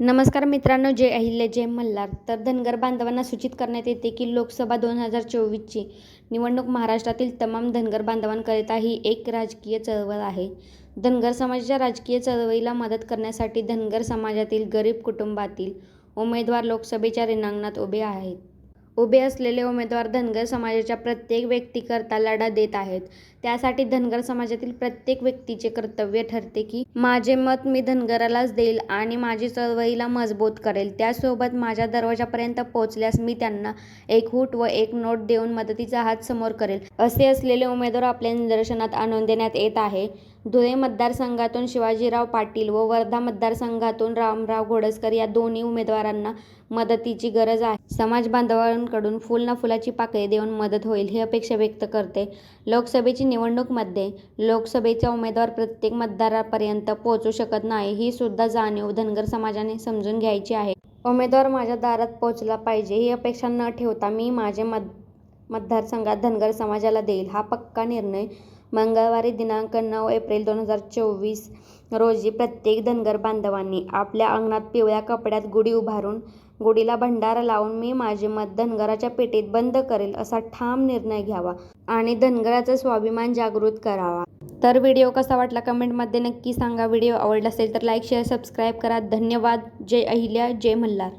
नमस्कार मित्रांनो जय अहिल्य जय मल्हार. तर धनगर बांधवांना सूचित करण्यात येते की लोकसभा दोन हजार चोवीसची निवडणूक महाराष्ट्रातील तमाम धनगर बांधवांकरिता ही एक राजकीय चळवळ आहे. धनगर समाजाच्या राजकीय चळवळीला मदत करण्यासाठी धनगर समाजातील गरीब कुटुंबातील उमेदवार लोकसभेच्या रिंगणात उभे आहेत. उभे असलेले उमेदवार धनगर समाजाच्या प्रत्येक व्यक्तीकरता लढा देत आहेत. त्यासाठी धनगर समाजातील प्रत्येक व्यक्तीचे कर्तव्य ठरते की माझे मत मी धनगरालाच देईल आणि माझी चळवळीला मजबूत करेल. त्यासोबत माझ्या दरवाजापर्यंत पोहोचल्यास मी त्यांना एक हूट व एक नोट देऊन मदतीचा हात समोर करेल. असे असलेले उमेदवार आपल्या निदर्शनात आणून देण्यात येत आहे. धुळे मतदारसंघातून शिवाजीराव पाटील व वर्धा मतदारसंघातून रामराव घोडसकर या दोन्ही उमेदवारांना मदतीची गरज आहे. समाज बांधवांकडून फुल ना फुलाची पाकळी देऊन मदत होईल ही अपेक्षा व्यक्त करते. लोकसभेची निवडणूकमध्ये लोकसभेचा उमेदवार प्रत्येक मतदारापर्यंत पोहोचू शकत नाही ही सुद्धा जाणीव धनगर समाजाने समजून घ्यायची आहे. उमेदवार माझ्या दारात पोहोचला पाहिजे ही अपेक्षा न ठेवता मी माझे मत मतदारसंघात धनगर समाजाला देईल हा पक्का निर्णय मंगळवारी दिनांक नऊ एप्रिल दोन हजार चोवीस रोजी प्रत्येक धनगर बांधवांनी आपल्या अंगणात पिवळ्या कपड्यात गुढी उभारून गुढीला भंडारा लावून मी माझे मत धनगराच्या पेटीत बंद करेल असा ठाम निर्णय घ्यावा आणि धनगराचा स्वाभिमान जागृत करावा. तर व्हिडिओ कसा वाटला कमेंटमध्ये नक्की सांगा. व्हिडिओ आवडला असेल तर लाईक शेअर सबस्क्राईब करा. धन्यवाद. जय अहिल्या जय मल्हार.